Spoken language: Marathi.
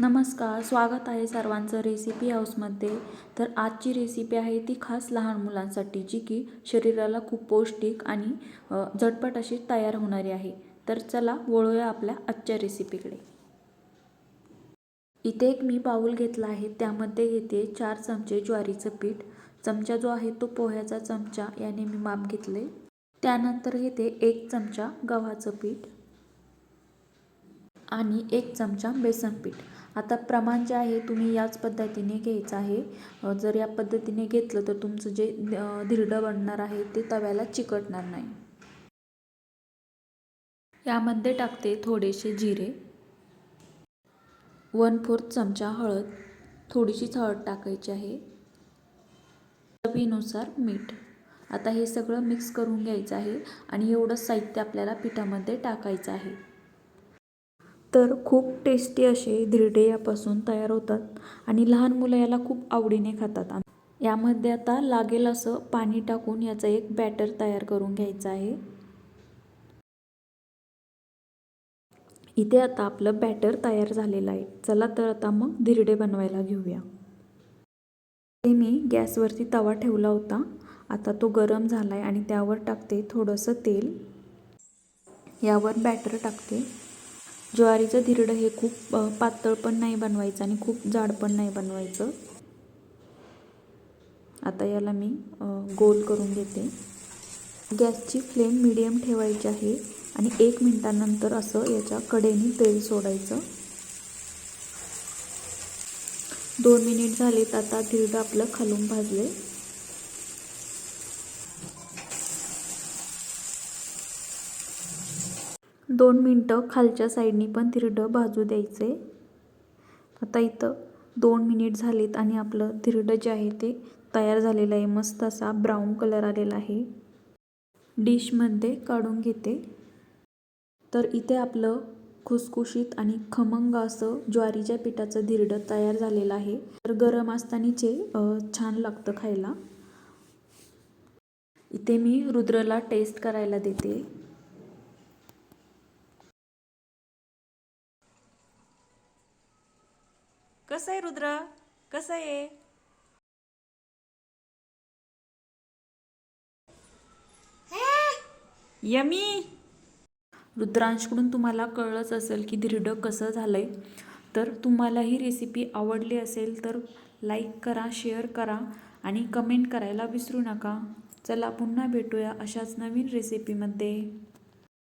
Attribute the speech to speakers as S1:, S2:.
S1: नमस्कार स्वागत आहे सर्वांचं रेसिपी हाऊसमध्ये तर आजची रेसिपी आहे ती खास लहान मुलांसाठी जी की शरीराला खूप पौष्टिक आणि झटपट अशी तयार होणारी आहे. तर चला वळूया आपल्या आजच्या रेसिपीकडे इथे एक मी बाऊल घेतला आहे त्यामध्ये घेते चार चमचे ज्वारीचं पीठ. चमचा जो आहे तो पोह्याचा चमचा याने मी माप घेतले. त्यानंतर घेते एक चमचा गव्हाचं पीठ आणि एक चमचा बेसन पीठ. आता प्रमाण जे आहे तुम्ही याच पद्धतीने घ्यायचं आहे. जर या पद्धतीने घेतलं तर तुमचं जे धिरडं बनणार आहे ते तव्याला चिकटणार नाही. यामध्ये टाकते थोडेसे जिरे. वन फोर्थ चमचा हळद. थोडीशीच हळद टाकायची आहे. चवीनुसार मीठ. आता हे सगळं मिक्स करून घ्यायचं आहे आणि एवढं साहित्य आपल्याला पिठामध्ये टाकायचं आहे. तर खूप टेस्टी असे धिरडे यापासून तयार होतात आणि लहान मुलं याला खूप आवडीने खातात यामध्ये आता लागेल असं पाणी टाकून याचं एक बॅटर तयार करून घ्यायचं आहे. इथे आता आपलं बॅटर तयार झालेलं आहे. चला तर आता मग धिरडे बनवायला घेऊया. ते मी गॅसवरती तवा ठेवला होता. आता तो गरम झाला आहे आणि त्यावर टाकते थोडंसं तेल. यावर बॅटर टाकते. ज्वारीचं धिरडं हे खूप पातळ पण नाही बनवायचं आणि खूप जाड पण नाही बनवायचं. आता याला मी गोल करून घेते. गॅसची फ्लेम मिडियम ठेवायची आहे आणि एक मिनटानंतर असं याच्या कडेने तेल सोडायचं. दोन मिनिट झालेत आता धिरडं आपलं खालून भाजले दोन मिनटं खालच्या साईडनी पण धिरडं भाजू द्यायचे. आता इथं दोन मिनिट झालेत आणि आपलं धिरडं जे आहे ते तयार झालेलं आहे. मस्त असा ब्राऊन कलर आलेला आहे. डिशमध्ये काढून घेते. तर इथे आपलं खुसखुशीत आणि खमंग असं ज्वारीच्या पिठाचं धिरडं तयार झालेलं आहे. तर गरम असतानाचे छान लागतं खायला. इथे मी रुद्रला टेस्ट करायला देते.
S2: कसं आहे रुद्र? कसं आहे? यमी!
S1: रुद्रांशकडून तुम्हाला कळलंच असेल की धिरडं कसं झालं आहे तर तुम्हाला ही रेसिपी आवडली असेल तर लाईक करा शेअर करा आणि कमेंट करायला विसरू नका. चला पुन्हा भेटूया अशाच नवीन रेसिपीमध्ये